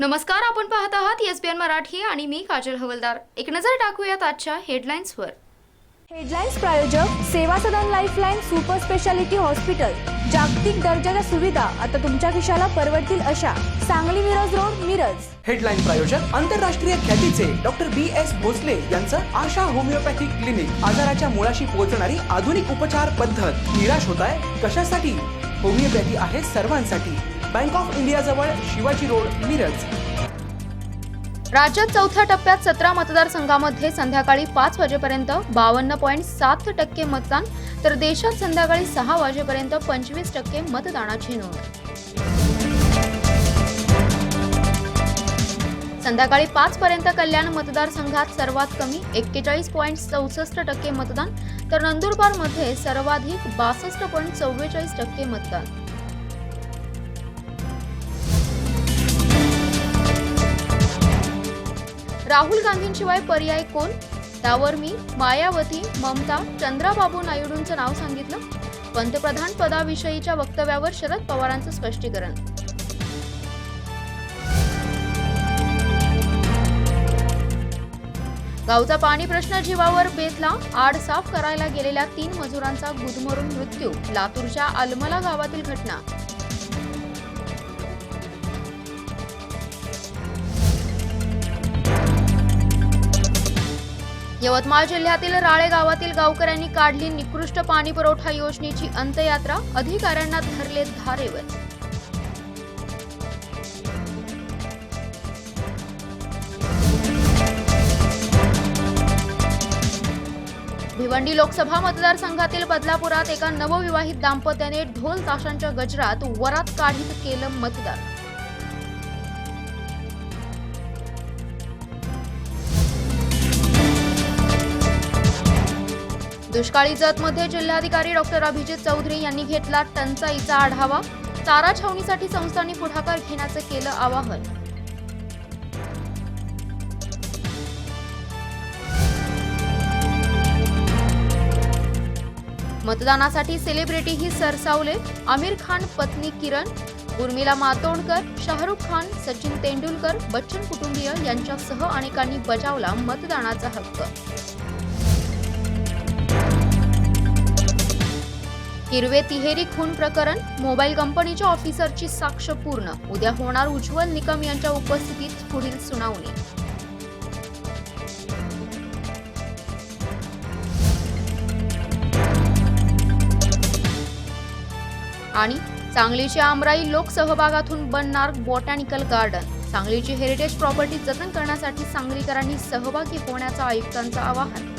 N Marathi आणि मी काजल हवलदार. एक नजर टाकूयात आजच्या हेडलाईन्सवर. हेडलाईन्स प्रायोजक Seva Sadan lifeline super speciality hospital. जागतिक दर्जाच्या सुविधा आता तुमच्या खिशाला परवडतील अशा. सांगली मिरज रोड मिरज. हेडलाईन प्रायोजक आंतरराष्ट्रीय ख्यातीचे डॉक्टर बी एस भोसले यांचं आशा होमिओपॅथिक क्लिनिक आजाराच्या मुळाशी पोहोचणारी आधुनिक उपचार पद्धत. निराश होत आहे कशासाठी? होमिओपॅथी आहे सर्वांसाठी. बँक ऑफ इंडिया जवळ शिवाजी रोड मिरज. राज्यात चौथ्या टप्प्यात सतरा मतदारसंघामध्ये संध्याकाळी पाच वाजेपर्यंत बावन्न पॉईंट सात टक्के मतदान तर देशात संध्याकाळी सहा वाजेपर्यंत पंचवीस टक्के मतदानाची नोंद. संध्याकाळी पाच पर्यंत कल्याण मतदारसंघात सर्वात कमी एक्केचाळीस पॉईंट चौसष्ट टक्के मतदान तर नंदुरबारमध्ये सर्वाधिक बासष्ट पॉईंट चव्वेचाळीस टक्के मतदान. राहुल गांधींशिवाय पर्याय कोण? त्यावर मी मायावती ममता चंद्राबाबू नायडूंचं नाव सांगितलं. पंतप्रधान पदाविषयीच्या वक्तव्यावर शरद पवारांचं स्पष्टीकरण. गावचा पाणी प्रश्न जीवावर बेतला आड साफ करायला गेलेल्या तीन मजुरांचा गुदमरून मृत्यू लातूरच्या अलमला गावातील घटना. यवतमाळ जिल्ह्यातील राळे गावातील गावकऱ्यांनी काढली निकृष्ट पाणी पुरवठा योजनेची अंतयात्रा अधिकाऱ्यांना धरले धारेवर. भिवंडी लोकसभा मतदारसंघातील बदलापुरात एका नवविवाहित दाम्पत्याने ढोल ताशांच्या गजरात वरात काढीत केलं मतदान. दुष्काळी जतमध्ये जिल्हाधिकारी डॉक्टर अभिजित चौधरी यांनी घेतला टंचाईचा आढावा. चारा छावणीसाठी संस्थांनी पुढाकार घेण्याचं केलं आवाहन. मतदानासाठी सेलिब्रिटीही सरसावले. आमिर खान पत्नी किरण उर्मिला मातोंडकर शाहरुख खान सचिन तेंडुलकर बच्चन कुटुंबीय यांच्यासह अनेकांनी बजावला मतदानाचा हक्क. हिरवे तिहेरी खून प्रकरण मोबाईल कंपनीच्या ऑफिसरची साक्ष पूर्ण. उद्या होणार उज्ज्वल निकम यांच्या उपस्थितीत पुढील सुनावणी. आणि सांगलीच्या आमराई लोकसहभागातून बनणार बॉटॅनिकल गार्डन सांगलीची हेरिटेज प्रॉपर्टी जतन करण्यासाठी सांगलीकरांनी सहभागी होण्याचं आयुक्तांचं आवाहन.